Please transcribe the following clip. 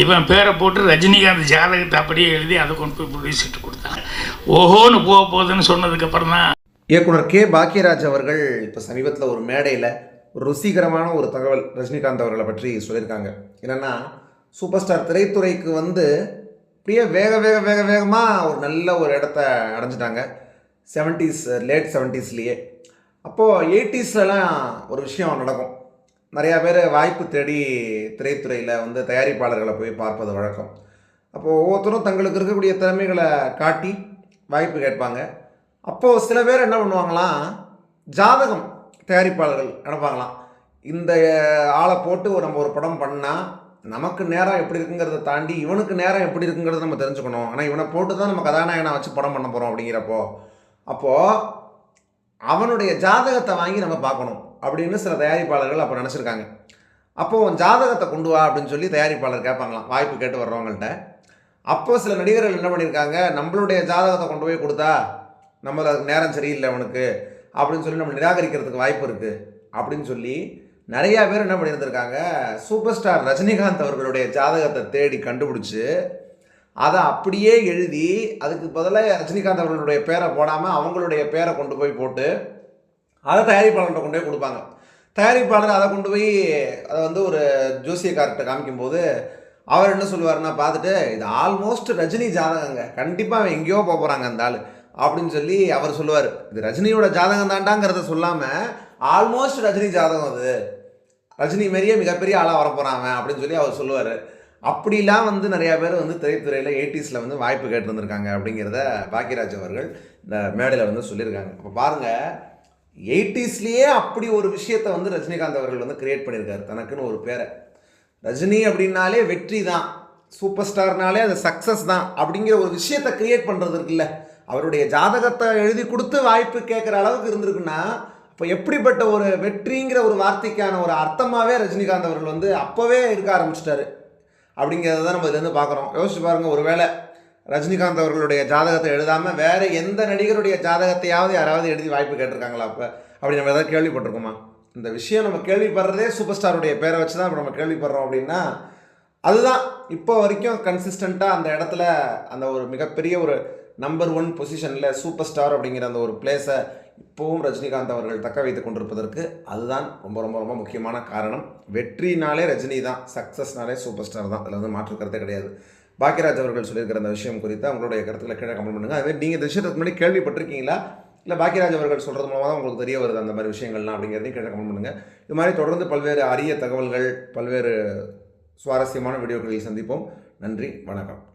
இவன் பேரை போட்டு ரஜினிகாந்த் ஜாதகத்தை அப்படியே எழுதி அதை கொண்டு போய் ப்ரொடியூசர்ட்டு கொடுத்தான். ஓஹோன்னு போக போகுதுன்னு சொன்னதுக்கப்புறம் தான் இயக்குனர் கே. பாக்கியராஜ் அவர்கள் இப்போ சமீபத்தில் ஒரு மேடையில் ஒரு ருசிகரமான ஒரு தகவல் ரஜினிகாந்த் அவர்களை பற்றி சொல்லியிருக்காங்க. என்னென்னா சூப்பர் ஸ்டார் திரைத்துறைக்கு வந்து அப்படியே வேக வேக வேக வேகமாக ஒரு நல்ல ஒரு இடத்த அடைஞ்சிட்டாங்க. செவன்ட்டீஸ் லேட் செவன்ட்டீஸ்லேயே அப்போது எயிட்டிஸ்லலாம் ஒரு விஷயம் நடக்கும். நிறையா பேர் வாய்ப்பு தேடி திரைத்துறையில் வந்து தயாரிப்பாளர்களை போய் பார்ப்பது வழக்கம். அப்போது ஒவ்வொருத்தரும் தங்களுக்கு இருக்கக்கூடிய திறமைகளை காட்டி வாய்ப்பு கேட்பாங்க. அப்போது சில பேர் என்ன பண்ணுவாங்களாம் ஜாதகம் தயாரிப்பாளர்கள் நினைப்பாங்களாம் இந்த ஆளை போட்டு நம்ம ஒரு படம் பண்ணால் நமக்கு நேரம் எப்படி இருக்குங்கிறத தாண்டி இவனுக்கு நேரம் எப்படி இருக்குங்கிறத நம்ம தெரிஞ்சுக்கணும். ஆனால் இவனை போட்டு தான் நம்ம கதாநாயகனை வச்சு படம் பண்ண போகிறோம் அப்படிங்கிறப்போ அப்போது அவனுடைய ஜாதகத்தை வாங்கி நம்ம பார்க்கணும் அப்படின்னு சில தயாரிப்பாளர்கள் அப்போ நினச்சிருக்காங்க. அப்போது உன் ஜாதகத்தை கொண்டு வா அப்படின்னு சொல்லி தயாரிப்பாளர் கேட்பாங்களாம். வாய்ப்பு கேட்டு வர்றவங்கள்ட்ட. அப்போ சில நடிகர்கள் என்ன பண்ணியிருக்காங்க? நம்மளுடைய ஜாதகத்தை கொண்டு போய் கொடுத்தா நம்மள நேரம் சரியில்லை அவனுக்கு அப்படின்னு சொல்லி நம்ம நிராகரிக்கிறதுக்கு வாய்ப்பு இருக்குது அப்படின்னு சொல்லி நிறையா பேர் என்ன பண்ணியிருந்திருக்காங்க? சூப்பர் ஸ்டார் ரஜினிகாந்த் அவர்களுடைய ஜாதகத்தை தேடி கண்டுபிடிச்சி அதை அப்படியே எழுதி அதுக்கு பதிலாக ரஜினிகாந்த் அவர்களுடைய பேரை போடாமல் அவங்களுடைய பேரை கொண்டு போய் போட்டு அதை தயாரிப்பாளர்கிட்ட கொண்டு போய் கொடுப்பாங்க. தயாரிப்பாளர் அதை கொண்டு போய் அதை வந்து ஒரு ஜோசியக்கார்ட்ட காமிக்கும்போது அவர் என்ன சொல்லுவாருன்னா பார்த்துட்டு இது ஆல்மோஸ்ட் ரஜினி ஜாதகங்க. கண்டிப்பாக அவன் எங்கேயோ போக போகிறாங்க அந்த ஆள். அப்படின்னு சொல்லி அவர் சொல்லுவார். இது ரஜினியோட ஜாதகம் தாண்டாங்கிறத சொல்லாமல் ஆல்மோஸ்ட் ரஜினி ஜாதகம் அது. ரஜினி மாரியே மிகப்பெரிய ஆளாக வரப்போகிறாங்க அப்படின்னு சொல்லி அவர் சொல்லுவார். அப்படிலாம் வந்து நிறையா பேர் வந்து திரைத்துறையில் எயிட்டிஸில் வந்து வாய்ப்பு கேட்டிருந்திருக்காங்க அப்படிங்கிறத பாக்கியராஜ் அவர்கள் இந்த மேடையில் வந்து சொல்லியிருக்காங்க. அப்போ பாருங்கள் எயிட்டிஸ்லேயே அப்படி ஒரு விஷயத்தை வந்து ரஜினிகாந்த் அவர்கள் வந்து கிரியேட் பண்ணியிருக்காரு. தனக்குன்னு ஒரு பேரை. ரஜினி அப்படின்னாலே வெற்றி தான். சூப்பர் ஸ்டார்னாலே அது சக்ஸஸ் தான் அப்படிங்கிற ஒரு விஷயத்தை கிரியேட் பண்ணுறது இருக்குல்ல. அவருடைய ஜாதகத்தை எழுதி கொடுத்து வாய்ப்பு கேட்குற அளவுக்கு இருந்திருக்குன்னா இப்போ எப்படிப்பட்ட ஒரு வெற்றிங்கிற ஒரு வார்த்தைக்கான ஒரு அர்த்தமாகவே ரஜினிகாந்த் அவர்கள் வந்து அப்போவே இருக்க ஆரம்பிச்சிட்டாரு. அப்படிங்கிறத தான் நம்ம இதுலேருந்து பார்க்குறோம். யோசிச்சு பாருங்கள் ஒருவேளை ரஜினிகாந்த் அவர்களுடைய ஜாதகத்தை எழுதாமல் வேறு எந்த நடிகருடைய ஜாதகத்தையாவது யாராவது எழுதி வாய்ப்பு கேட்டிருக்காங்களா அப்போ? அப்படி நம்ம ஏதாவது கேள்விப்பட்டிருக்கோமா? இந்த விஷயம் நம்ம கேள்விப்படுறதே சூப்பர் ஸ்டாருடைய பேரை வச்சு தான் இப்போ நம்ம கேள்விப்படுறோம் அப்படின்னா அதுதான் இப்போ வரைக்கும் கன்சிஸ்டண்ட்டாக அந்த இடத்துல அந்த ஒரு மிகப்பெரிய ஒரு நம்பர் ஒன் பொசிஷனில் சூப்பர் ஸ்டார் அப்படிங்கிற அந்த ஒரு பிளேஸை இப்போவும் ரஜினிகாந்த் அவர்கள் தக்க வைத்து கொண்டிருப்பதற்கு அதுதான் ரொம்ப ரொம்ப ரொம்ப முக்கியமான காரணம். வெற்றினாலே ரஜினி தான் சக்ஸஸ்னாலே சூப்பர் ஸ்டார் தான். அதில் வந்து மாற்று கருத்தே கிடையாது. பாக்கியராஜ் அவர்கள் சொல்லியிருக்கிற அந்த விஷயம் குறித்து அவங்களுடைய கருத்துக்களை கீழே கமெண்ட் பண்ணுங்கள் அதே நீங்கள் இந்த விஷயத்துக்கு முன்னாடி கேள்விப்பட்டிருக்கீங்களா? இல்லை பாக்கியராஜ் அவர்கள் சொல்கிறது மூலமாக தான் உங்களுக்கு தெரிய வருது அந்த மாதிரி விஷயங்கள்லாம் அப்படிங்கிறதையும் கீழே கமெண்ட் பண்ணுங்கள் இது மாதிரி தொடர்ந்து பல்வேறு அரிய தகவல்கள் பல்வேறு சுவாரஸ்யமான வீடியோக்களில் சந்திப்போம். நன்றி வணக்கம்.